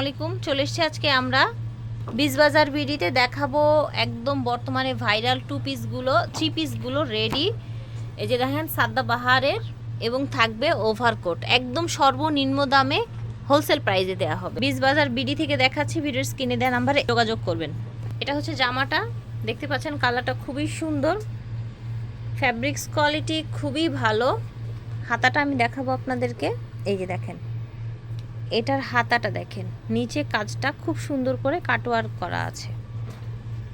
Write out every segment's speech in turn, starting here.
আলাইকুম চলে এসেছি আজকে আমরা বিজবাজার বিডিতে। দেখাবো একদম বর্তমানে ভাইরাল টু পিসগুলো থ্রি পিসগুলো রেডি এই যে দেখেন সাদ্দা বাহারের এবং থাকবে ওভারকোট একদম সর্বনিম্ন দামে হোলসেল প্রাইজে দেওয়া হবে। বিজবাজার বিডি থেকে দেখাচ্ছি, ভিডিওর স্ক্রিনে দেওয়া নাম্বারে যোগাযোগ করবেন। এটা হচ্ছে জামাটা। দেখতে পাচ্ছেন, কালারটা খুবই সুন্দর। ফ্যাব্রিক্স কোয়ালিটি খুবই ভালো। হাতাটা আমি দেখাবো আপনাদেরকে। এই যে দেখেন। এটার হাতাটা দেখেন। নিচে কাজটা খুব সুন্দর করে কাটওয়ার্ক করা আছে।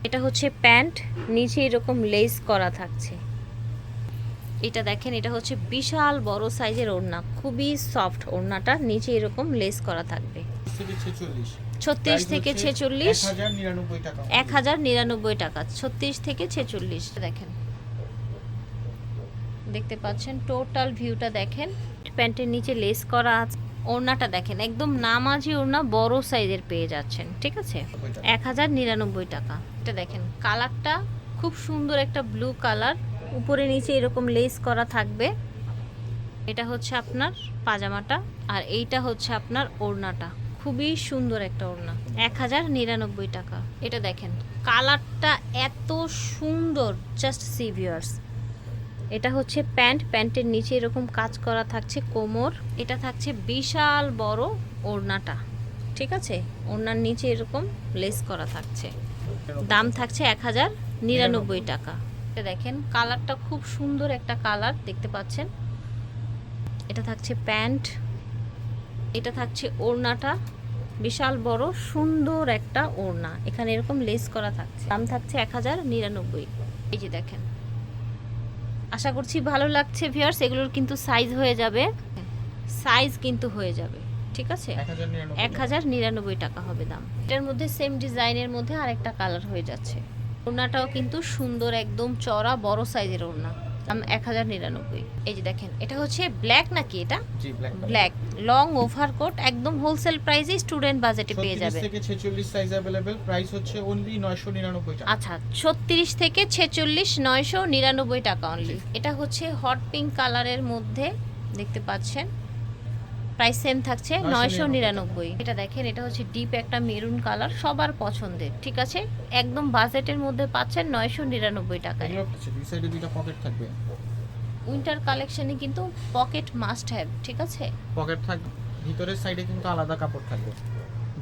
এটা হচ্ছে প্যান্ট নিচে এরকম লেস করা থাকছে। এটা দেখেন এটা হচ্ছে বিশাল বড় সাইজের ওড়না খুবই সফট ওড়নাটা নিচে এরকম লেস করা থাকবে। ছত্রিশ থেকে ছেচল্লিশ এক হাজার নিরানব্বই টাকা। এক হাজার নিরানব্বই টাকা ছত্রিশ থেকে ছেচল্লিশ দেখেন। দেখতে পাচ্ছেন টোটাল ভিউটা দেখেন। প্যান্টের নিচে লেস করা আছে। ওড়নাটা দেখেন একদম নামাজি ওড়না বড় সাইজের পেয়ে যাচ্ছেন ঠিক আছে? এক হাজার নিরানব্বই টাকা। এটা দেখেন কালারটা খুব সুন্দর একটা ব্লু কালার। উপরে নিচে এরকম লেস করা থাকবে। এটা হচ্ছে আপনার পাজামাটা আর এইটা হচ্ছে আপনার ওড়নাটা। খুবই সুন্দর একটা ওড়না এক হাজার নিরানব্বই টাকা। এটা দেখেন কালারটা এত সুন্দর জাস্ট সিভিয়ার্স এটা হচ্ছে প্যান্ট। প্যান্টের নিচে এরকম কাজ করা থাকছে কোমর। এটা থাকছে বিশাল বড় ওড়নাটা, ঠিক আছে? ওড়নার নিচে এরকম লেস করা থাকছে। দাম থাকছে এক হাজার নিরানব্বই টাকা। এটা দেখেন, কালারটা খুব সুন্দর একটা কালার, দেখতে পাচ্ছেন? এটা থাকছে প্যান্ট। এটা থাকছে ওড়নাটা, বিশাল বড় সুন্দর একটা ওড়না। এখানে এরকম লেস করা থাকছে। দাম থাকছে এক হাজার নিরানব্বই। এই যে দেখেন আশা করছি ভালো লাগছে ভিয়ার্স এগুলোর কিন্তু সাইজ হয়ে যাবে। সাইজ কিন্তু হয়ে যাবে ঠিক আছে? এক হাজার নিরানব্বই এক হাজার নিরানব্বই টাকা হবে দাম। এটার মধ্যে সেম ডিজাইনের মধ্যে আরেকটা কালার হয়ে যাচ্ছে। ওড়নাটাও কিন্তু সুন্দর একদম চড়া বড় সাইজের ওড়না। দাম এক হাজার নিরানব্বই। এই যে দেখেন এটা হচ্ছে ব্ল্যাক নাকি এটা? জি ব্ল্যাক ব্ল্যাক লং ওভারকোট একদম হোলসেল প্রাইসে স্টুডেন্ট বাজেটে পেয়ে যাবে থেকে ছেচল্লিশ সাইজ अवेलेबल প্রাইস হচ্ছে অনলি নয়শো নিরানব্বই টাকা। আচ্ছা ছত্রিশ থেকে ছেচল্লিশ নয়শো নিরানব্বই টাকা অনলি এটা হচ্ছে হট পিঙ্ক কালারের মধ্যে দেখতে পাচ্ছেন। প্রাইস সেম থাকছে নয়শো নিরানব্বই। এটা দেখেন এটা হচ্ছে ডিপ একটা মেরুন কালার সবার পছন্দের ঠিক আছে? একদম বাজেটের মধ্যে পাচ্ছেন নয়শো নিরানব্বই টাকায়। পকেট থাকবে। উইন্টার কালেকশনে কিন্তু পকেট মাস্ট হ্যাভ ঠিক আছে? পকেট থাকবে ভিতরের সাইডে কিন্তু আলাদা কাপড় থাকবে।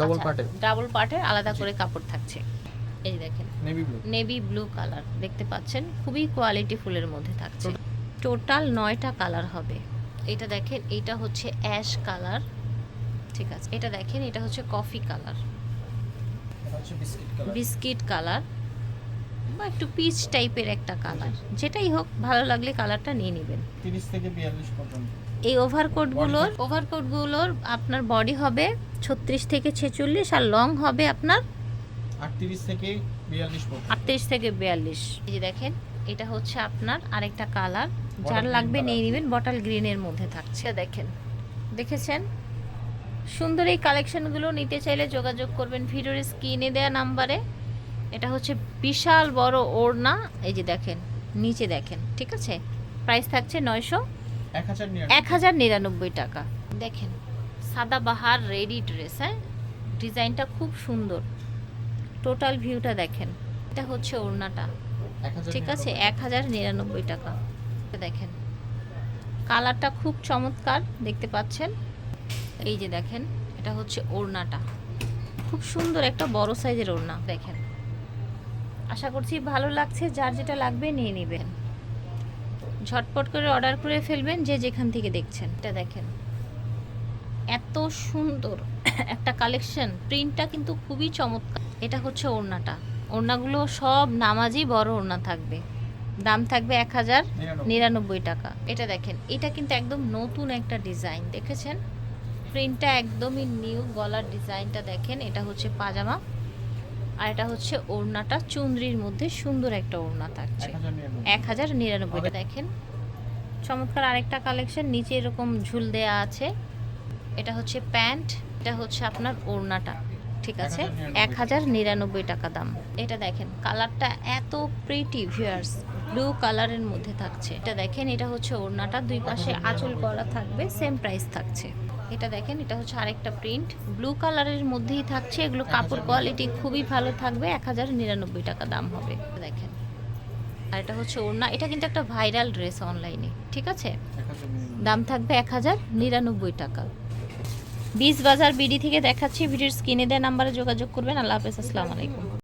ডবল পার্টের ডাবল পার্টের আলাদা করে কাপড় থাকছে। এই দেখেন navy blue navy blue colour দেখতে পাচ্ছেন? খুবই কোয়ালিটি ফুলের মধ্যে থাকছে। টোটাল নয়টা কালার হবে। এটা দেখেন এটা হচ্ছে অ্যাশ কালার। ঠিক আছে এটা দেখেন এটা হচ্ছে কফি কালার। Biscuit colour. বা একটু পিচ টাইপের একটা কালার। যেটাই হোক ভালো লাগলে কালারটা নিয়ে নেবেন। থেকে পর্যন্ত। এই ওভারকোটগুলোর ওভারকোটগুলোর আপনার বডি হবে ছত্রিশ থেকে ছেচল্লিশ আর লং হবে আপনার আটত্রিশ থেকে বিয়াল্লিশ আটত্রিশ থেকে বিয়াল্লিশ। এই যে দেখেন এটা হচ্ছে আপনার আরেকটা কালার। যার লাগবে। নিয়ে নেবেন বটল গ্রিনের মধ্যে থাকছে। দেখেন। দেখেছেন? সুন্দর এই কালেকশনগুলো নিতে চাইলে যোগাযোগ করবেন ভিডিওর স্ক্রিনে দেওয়া নাম্বারে। এটা হচ্ছে বিশাল বড় ওড়না। এই যে দেখেন নিচে দেখেন ঠিক আছে? প্রাইস থাকছে নয়শো এক হাজার নিরানব্বই। টাকা। দেখেন সাদা বাহার রেডি ড্রেস হ্যাঁ? ডিজাইনটা খুব সুন্দর। টোটাল ভিউটা দেখেন। এটা হচ্ছে ওড়নাটা। ঠিক আছে এক হাজার নিরানব্বই টাকা। এটা দেখেন। কালারটা খুব চমৎকার দেখতে পাচ্ছেন? এই যে দেখেন এটা হচ্ছে ওড়নাটা। খুব সুন্দর একটা বড় সাইজের ওড়না দেখেন। আশা করছি ভালো লাগছে যার যেটা লাগবে নিয়ে নেবেন। ঝটপট করে অর্ডার করে ফেলবেন যে যেখান থেকে দেখছেন। এটা দেখেন। এত সুন্দর একটা কালেকশন প্রিন্টটা কিন্তু খুবই চমৎকার। এটা হচ্ছে ওড়নাটা। ওড়নাগুলো সব নামাজি বড় ওড়না থাকবে। দাম থাকবে এক হাজার নিরানব্বই। টাকা। এটা দেখেন এটা কিন্তু একদম নতুন একটা ডিজাইন দেখেছেন? প্রিন্টটা একদমই নিউ গলার ডিজাইনটা দেখেন এটা হচ্ছে পাজামা আর এটা হচ্ছে ওড়নাটা চুনরির মধ্যে সুন্দর একটা ওড়না থাকছে। এক হাজার এক হাজার নিরানব্বইটা দেখেন? চমৎকার আরেকটা কালেকশন নিচে এরকম ঝুল দেয়া আছে। এটা হচ্ছে প্যান্ট এটা হচ্ছে আপনার ওড়নাটা। ঠিক আছে? এক হাজার নিরানব্বই টাকা দাম। এটা দেখেন কালারটা এত প্রিটি ভিউয়ার্স ব্লু কালারের মধ্যে থাকছে। এটা দেখেন এটা হচ্ছে ওড়নাটা দুই পাশে আঁচল করা থাকবে সেম প্রাইস থাকছে। এটা দেখেন এটা হচ্ছে আরেকটা প্রিন্ট ব্লু কালারের মধ্যেই থাকছে। এগুলো কাপড় কোয়ালিটি খুবই ভালো থাকবে এক হাজার নিরানব্বই টাকা দাম হবে। দেখেন আর এটা হচ্ছে ওড়না এটা কিন্তু একটা ভাইরাল ড্রেস অনলাইনে ঠিক আছে। দাম থাকবে এক হাজার নিরানব্বই টাকা। বিশ বাজার বিডি থেকে দেখাচ্ছি, ভিডিওর স্ক্রিনে দেওয়া নাম্বারে যোগাযোগ করবেন। আল্লাহ হাফেজ, আসসালামু আলাইকুম।